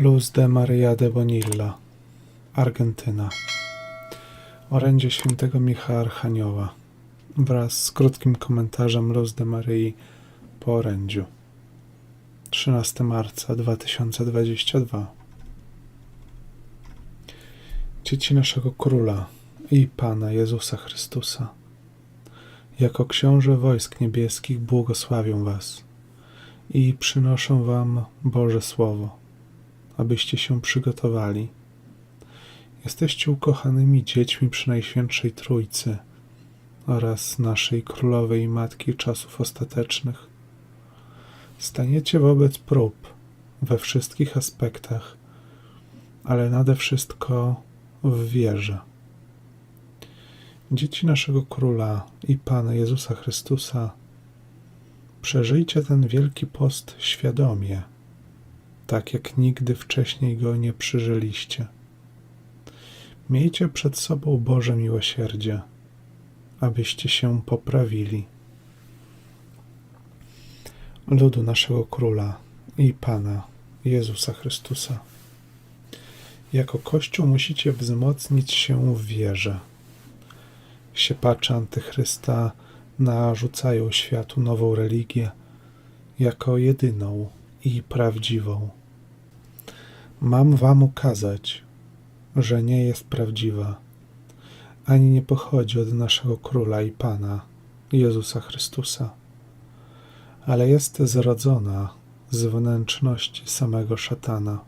Luz de Maria de Bonilla, Argentyna. Orędzie świętego Michała Archanioła wraz z krótkim komentarzem Luz de Maryi po orędziu. 13 marca 2022 Dzieci naszego Króla i Pana Jezusa Chrystusa, jako książę wojsk niebieskich błogosławią Was i przynoszę Wam Boże Słowo, abyście się przygotowali. Jesteście ukochanymi dziećmi przy Najświętszej Trójcy oraz naszej Królowej i Matki czasów ostatecznych. Staniecie wobec prób we wszystkich aspektach, ale nade wszystko w wierze. Dzieci naszego Króla i Pana Jezusa Chrystusa, przeżyjcie ten wielki post świadomie, tak jak nigdy wcześniej go nie przeżyliście. Miejcie przed sobą Boże miłosierdzie, abyście się poprawili. Ludu naszego Króla i Pana Jezusa Chrystusa. Jako Kościół musicie wzmocnić się w wierze. Siepacze antychrysta narzucają światu nową religię jako jedyną i prawdziwą. Mam wam ukazać, że nie jest prawdziwa, ani nie pochodzi od naszego Króla i Pana Jezusa Chrystusa, ale jest zrodzona z wnętrzności samego szatana.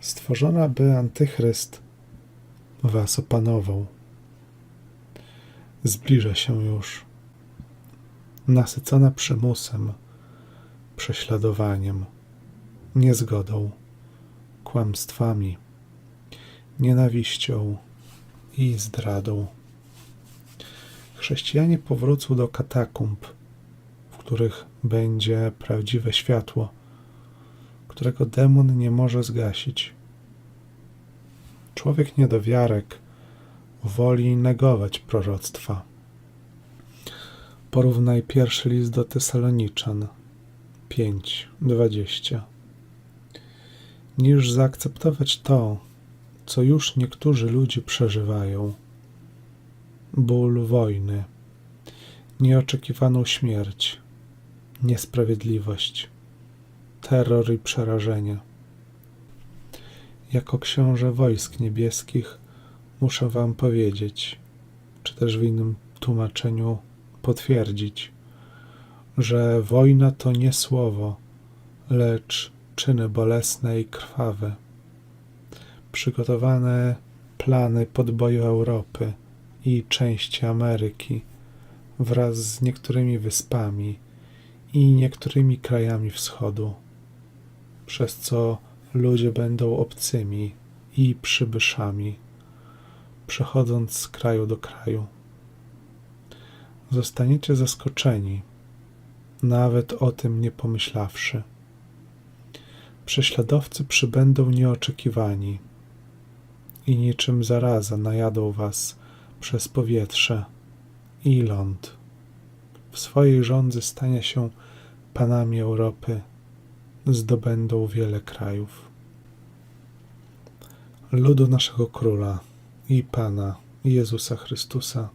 Stworzona, by antychryst was opanował. Zbliża się już, nasycona przymusem, prześladowaniem, niezgodą, kłamstwami, nienawiścią i zdradą. Chrześcijanie powrócą do katakumb, w których będzie prawdziwe światło którego demon nie może zgasić. Człowiek niedowiarek woli negować proroctwa. Porównaj pierwszy list do Tesaloniczan 5:20 niż zaakceptować to, co już niektórzy ludzie przeżywają. Ból wojny, nieoczekiwaną śmierć, niesprawiedliwość terror i przerażenie. Jako książę wojsk niebieskich muszę Wam powiedzieć, czy też w innym tłumaczeniu potwierdzić, że wojna to nie słowo, lecz czyny bolesne i krwawe. Przygotowane plany podboju Europy i części Ameryki wraz z niektórymi wyspami i niektórymi krajami wschodu przez co ludzie będą obcymi i przybyszami, przechodząc z kraju do kraju. Zostaniecie zaskoczeni, nawet o tym nie pomyślawszy. Prześladowcy przybędą nieoczekiwani i niczym zaraza najadą was przez powietrze i ląd. W swojej rządzy stanie się panami Europy zdobędą wiele krajów. Ludu naszego Króla i Pana Jezusa Chrystusa,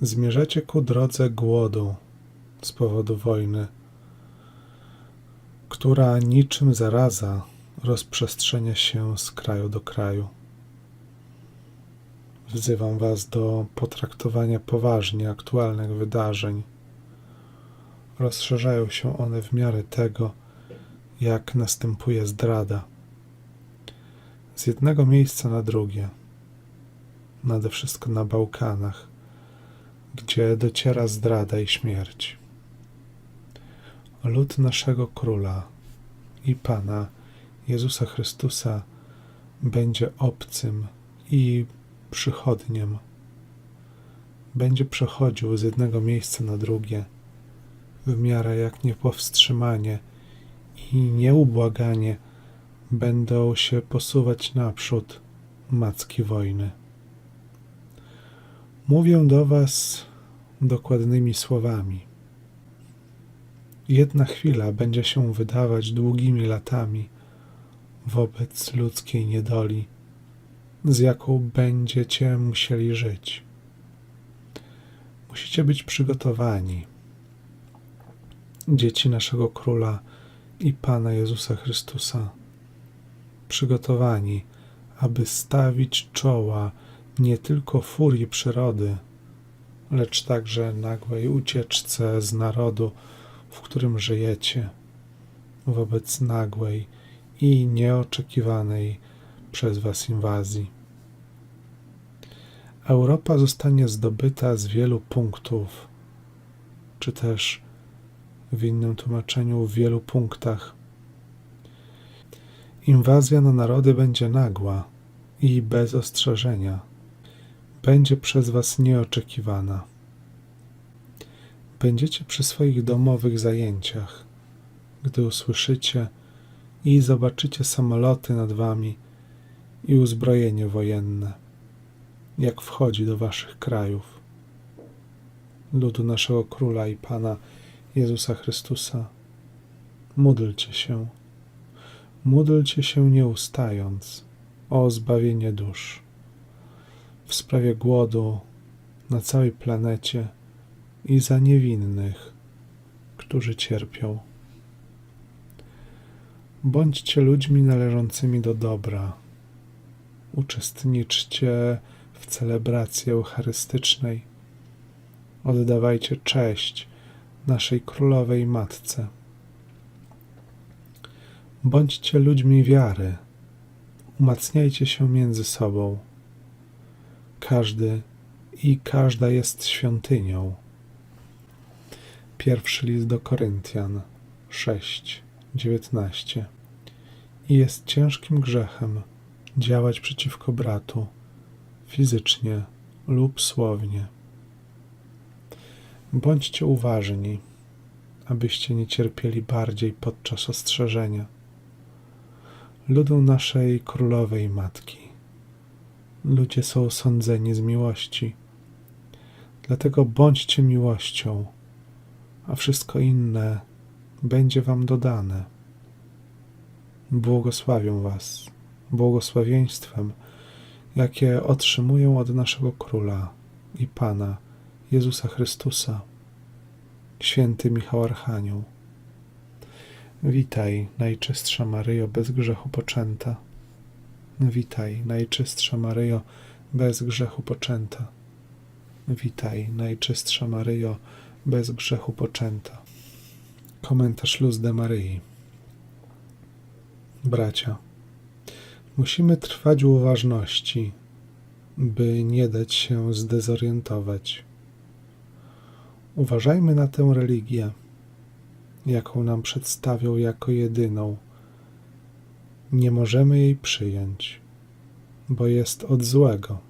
zmierzacie ku drodze głodu z powodu wojny, która niczym zaraza rozprzestrzenia się z kraju do kraju. Wzywam Was do potraktowania poważnie aktualnych wydarzeń rozszerzają się one w miarę tego, jak następuje zdrada. Z jednego miejsca na drugie, nade wszystko na Bałkanach, gdzie dociera zdrada i śmierć. Lud naszego Króla i Pana Jezusa Chrystusa będzie obcym i przychodniem. Będzie przechodził z jednego miejsca na drugie w miarę jak niepowstrzymanie i nieubłaganie będą się posuwać naprzód macki wojny. Mówię do Was dokładnymi słowami. Jedna chwila będzie się wydawać długimi latami wobec ludzkiej niedoli, z jaką będziecie musieli żyć. Musicie być przygotowani. Dzieci naszego Króla i Pana Jezusa Chrystusa, przygotowani, aby stawić czoła nie tylko furii przyrody, lecz także nagłej ucieczce z narodu, w którym żyjecie, wobec nagłej i nieoczekiwanej przez Was inwazji. Europa zostanie zdobyta z wielu punktów, czy też w innym tłumaczeniu w wielu punktach. Inwazja na narody będzie nagła i bez ostrzeżenia. Będzie przez Was nieoczekiwana. Będziecie przy swoich domowych zajęciach, gdy usłyszycie i zobaczycie samoloty nad Wami i uzbrojenie wojenne, jak wchodzi do Waszych krajów. Ludu naszego Króla i Pana Jezusa Chrystusa, módlcie się, módlcie się nie ustając o zbawienie dusz. W sprawie głodu na całej planecie i za niewinnych, którzy cierpią. Bądźcie ludźmi należącymi do dobra. Uczestniczcie w celebracji eucharystycznej. Oddawajcie cześć naszej królowej matce. Bądźcie ludźmi wiary. Umacniajcie się między sobą. Każdy i każda jest świątynią. Pierwszy list do Koryntian 6, 19. I jest ciężkim grzechem działać przeciwko bratu, fizycznie lub słownie. Bądźcie uważni, abyście nie cierpieli bardziej podczas ostrzeżenia. Ludu naszej królowej matki. Ludzie są sądzeni z miłości. Dlatego bądźcie miłością, a wszystko inne będzie wam dodane. Błogosławią was błogosławieństwem, jakie otrzymują od naszego Króla i Pana Jezusa Chrystusa. Święty Michał Archanioł. Witaj, Najczystsza Maryjo, bez grzechu poczęta. Witaj, Najczystsza Maryjo, bez grzechu poczęta. Witaj, Najczystsza Maryjo, bez grzechu poczęta. Komentarz Luz de Maryi. Bracia, musimy trwać uważności, by nie dać się zdezorientować. Uważajmy na tę religię, jaką nam przedstawią jako jedyną. Nie możemy jej przyjąć, bo jest od złego.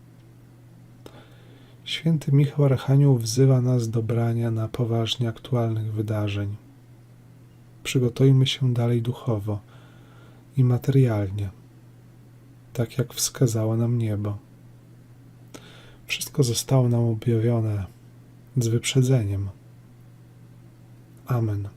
Święty Michał Archanioł wzywa nas do brania na poważnie aktualnych wydarzeń. Przygotujmy się dalej duchowo i materialnie, tak jak wskazało nam niebo. Wszystko zostało nam objawione z wyprzedzeniem. Amen.